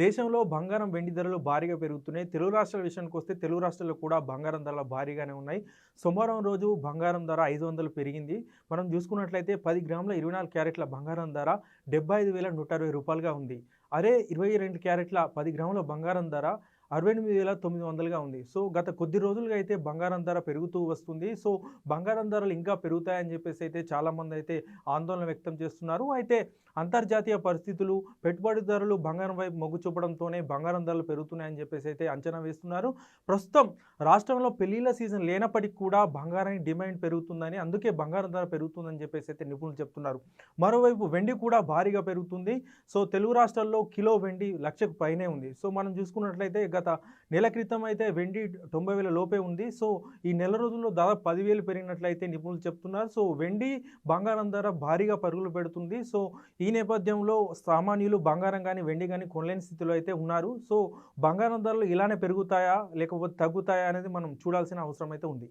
దేశంలో బంగారం వెండి ధరలు భారీగా పెరుగుతున్నాయి. తెలుగు రాష్ట్రాల విషయానికి వస్తే తెలుగు రాష్ట్రాల్లో కూడా బంగారం ధరలు భారీగానే ఉన్నాయి. సోమవారం రోజు బంగారం ధర ఐదు వందలు పెరిగింది. మనం చూసుకున్నట్లయితే పది గ్రాముల ఇరవై నాలుగు క్యారెట్ల బంగారం ధర డెబ్బై ఐదు వేల నూట అరవై రూపాయలుగా ఉంది. అదే ఇరవై రెండు క్యారెట్ల పది గ్రాముల బంగారం ధర అరవై ఎనిమిది వేల తొమ్మిది వందలుగా ఉంది. సో గత కొద్ది రోజులుగా అయితే బంగారం ధర పెరుగుతూ వస్తుంది. సో బంగారం ధరలు ఇంకా పెరుగుతాయని చెప్పేసి అయితే చాలామంది అయితే ఆందోళన వ్యక్తం చేస్తున్నారు. అయితే అంతర్జాతీయ పరిస్థితులు పెట్టుబడిదారులు బంగారం వైపు మొగ్గు చూపడంతోనే బంగారం ధరలు పెరుగుతున్నాయని చెప్పేసి అయితే అంచనా వేస్తున్నారు. ప్రస్తుతం రాష్ట్రంలో పెళ్ళిళ్ళ సీజన్ లేనప్పటికీ కూడా బంగారానికి డిమాండ్ పెరుగుతుందని అందుకే బంగారం ధర పెరుగుతుందని చెప్పేసి అయితే నిపుణులు చెప్తున్నారు. మరోవైపు వెండి కూడా భారీగా పెరుగుతుంది. సో తెలుగు రాష్ట్రాల్లో కిలో వెండి లక్షకు పైనే ఉంది. సో మనం చూసుకున్నట్లయితే గత నెల క్రితం అయితే వెండి తొంభై వేల లోపే ఉంది. సో ఈ నెల రోజుల్లో దాదాపు పదివేలు పెరిగినట్లయితే నిపుణులు చెప్తున్నారు. సో వెండి బంగారం ధర భారీగా పరుగులు పెడుతుంది. సో ఈ నేపథ్యంలో సామాన్యులు బంగారం కానీ వెండి కానీ కొనలేని స్థితిలో అయితే ఉన్నారు. సో బంగారం ధరలు ఇలానే పెరుగుతాయా లేకపోతే తగ్గుతాయా అనేది మనం చూడాల్సిన అవసరం అయితే ఉంది.